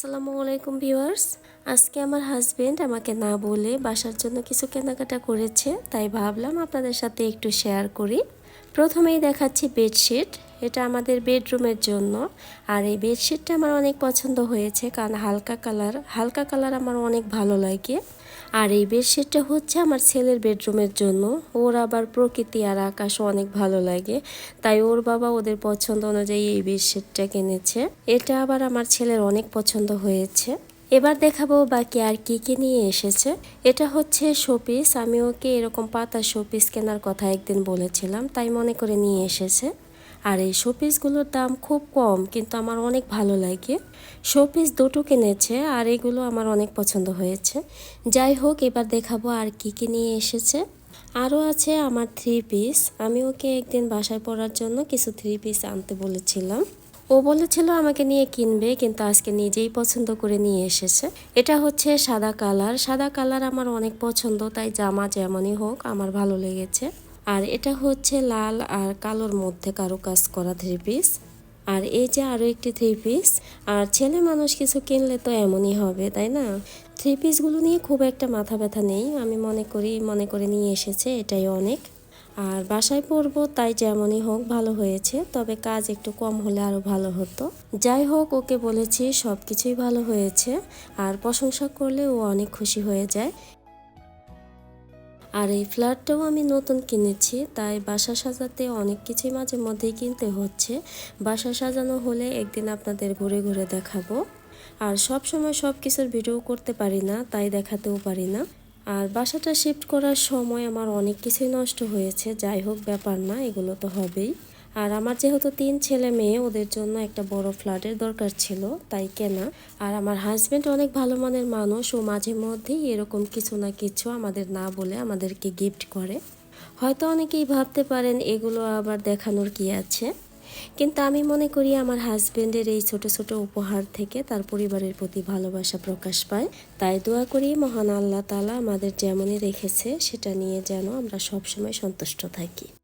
আসসালামু আলাইকুম ভিউয়ার্স। আজকে আমার হাজবেন্ড আমাকে না বলে বাসার জন্য কিছু কেনাকাটা করেছে, তাই ভাবলাম আপনাদের সাথে একটু শেয়ার করি। প্রথমেই দেখাচ্ছি বেডশিট, এটা আমাদের বেডরুমের জন্য। আর এই বেডশিটটা আমার অনেক পছন্দ হয়েছে, কারণ হালকা কালার হালকা কালার আমার অনেক ভালো লাগে। আর এই বেডশিটটা হচ্ছে আমার ছেলের বেডরুমের জন্য। ওর আবার প্রকৃতি আর আকাশ অনেক ভালো লাগে, তাই ওর বাবা ওদের পছন্দ অনুযায়ী এই বেডশিটটা কিনেছে। এটা আবার আমার ছেলের অনেক পছন্দ হয়েছে। এবার দেখাবো বাকি আর কি কি নিয়ে এসেছে। এটা হচ্ছে শোপিস, আমি ওকে এরকম পাতা শোপিস কেনার কথা একদিন বলেছিলাম, তাই মনে করে নিয়ে এসেছে। আর এই শোপিসগুলোর দাম খুব কম, কিন্তু আমার অনেক ভালো লাগে। শোপিস দুটো কিনেছে আর এগুলো আমার অনেক পছন্দ হয়েছে। যাই হোক, এবার দেখাবো আর কি কি নিয়ে এসেছে। আরও আছে আমার থ্রি পিস আমি ওকে একদিন বাসায় পড়ার জন্য কিছু থ্রি পিস আনতে বলেছিলাম। ও বলেছিল আমাকে নিয়ে কিনবে, কিন্তু আজকে নিজেই পছন্দ করে নিয়ে এসেছে। এটা হচ্ছে সাদা কালার। সাদা কালার আমার অনেক পছন্দ, তাই জামা যেমনই হোক আমার ভালো লেগেছে। আর এটা হচ্ছে লাল আর কালোর মধ্যে কারও কাজ করা থ্রি পিস আর এই যে আরও একটি থ্রি পিস আর ছেলে মানুষ কিছু কিনলে তো এমনই হবে, তাই না? থ্রি পিসগুলো নিয়ে খুব একটা মাথা ব্যথা নেই, আমি মনে করি, মনে করে নিয়ে এসেছে, এটাই অনেক। আর বাসায় পরবো, তাই যেমনই হোক, ভালো হয়েছে, তবে কাজ একটু কম হলে আরও ভালো হতো। যাই হোক, ওকে বলেছি সব কিছুই ভালো হয়েছে, আর প্রশংসা করলে ও অনেক খুশি হয়ে যায়। আর এই ফ্ল্যাটটাও আমি নতুন কিনেছি, তাই বাসা সাজাতে অনেক কিছুই মাঝে মধ্যেই কিনতে হচ্ছে। বাসা সাজানো হলে একদিন আপনাদের ঘুরে ঘুরে দেখাবো। আর সব সময় সব কিছুর ভিডিও করতে পারি না, তাই দেখাতেও পারি না। আর বাসাটা শিফট করার সময় আমার অনেক কিছুই নষ্ট হয়েছে, যাই হোক ব্যাপার না, এগুলো তো হবেই। আর আমার যেহেতু তিন ছেলে মেয়ে, ওদের জন্য একটা বড় ফ্ল্যাটের দরকার ছিল, তাই কেনা। আর আমার হাজব্যান্ড অনেক ভালো মানের মানুষ, ও মাঝে মধ্যেই এরকম কিছু না কিছু আমাদের না বলে আমাদেরকে গিফট করে। হয়তো অনেকেই ভাবতে পারেন, এগুলো আবার দেখানোর কি আছে? কিন্তু আমি মনে করি আমার হাজব্যান্ডের এই ছোট ছোট উপহার থেকে তার পরিবারের প্রতি ভালোবাসা প্রকাশ পায়। তাই দোয়া করি মহান আল্লাহ তালা আমাদের যেমনই রেখেছে, সেটা নিয়ে যেন আমরা সবসময় সন্তুষ্ট থাকি।